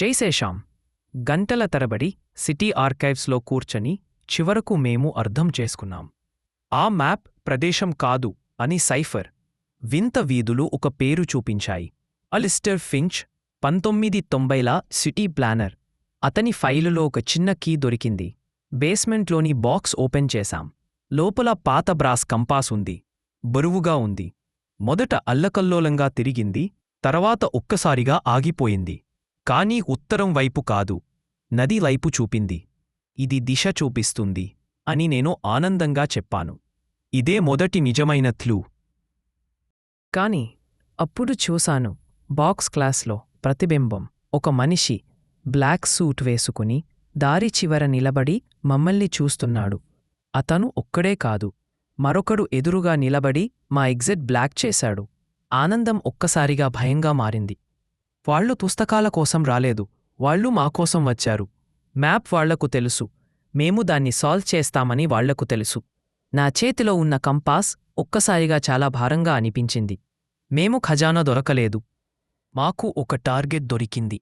చేసేశాం. గంటల తరబడి సిటీ ఆర్కైవ్స్లో కూర్చని చివరకు మేము అర్థం చేసుకున్నాం. ఆ మ్యాప్ ప్రదేశం కాదు అని సైఫర్ వింత వీధులు ఒక పేరు చూపించాయి. అలిస్టర్ ఫించ్ పంతొమ్మిది తొంభైల సిటీ ప్లానర్. అతని ఫైలులో ఒక చిన్న కీ దొరికింది. బేస్మెంట్లోని బాక్స్ ఓపెన్ చేశాం. లోపల పాత బ్రాస్ కంపాస్ ఉంది. బరువుగా ఉంది. మొదట అల్లకల్లోలంగా తిరిగింది. తర్వాత ఒక్కసారిగా ఆగిపోయింది. కానీ ఉత్తరం వైపు కాదు. నది వైపు చూపింది. ఇది దిశ చూపిస్తుంది అని నేను ఆనందంగా చెప్పాను. ఇదే మొదటి నిజమైన థ్లూ కాని అప్పుడు చూశాను బాక్స్ క్లాస్లో ప్రతిబింబం. ఒక మనిషి బ్లాక్ సూట్ వేసుకుని దారి చివర నిలబడి మమ్మల్ని చూస్తున్నాడు. అతను ఒక్కడే కాదు. మరొకడు ఎదురుగా నిలబడి మా ఎగ్జిట్ బ్లాక్ చేశాడు. ఆనందం ఒక్కసారిగా భయంగా మారింది. వాళ్ళు పుస్తకాల కోసం రాలేదు. వాళ్ళు మాకోసం వచ్చారు. మ్యాప్ వాళ్ళకు తెలుసు. మేము దాన్ని సాల్వ్ చేస్తామని వాళ్ళకు తెలుసు. నా చేతిలో ఉన్న కంపాస్ ఒక్కసారిగా చాలా భారంగా అనిపించింది. మేము ఖజానా దొరకలేదు. మాకు ఒక టార్గెట్ దొరికింది.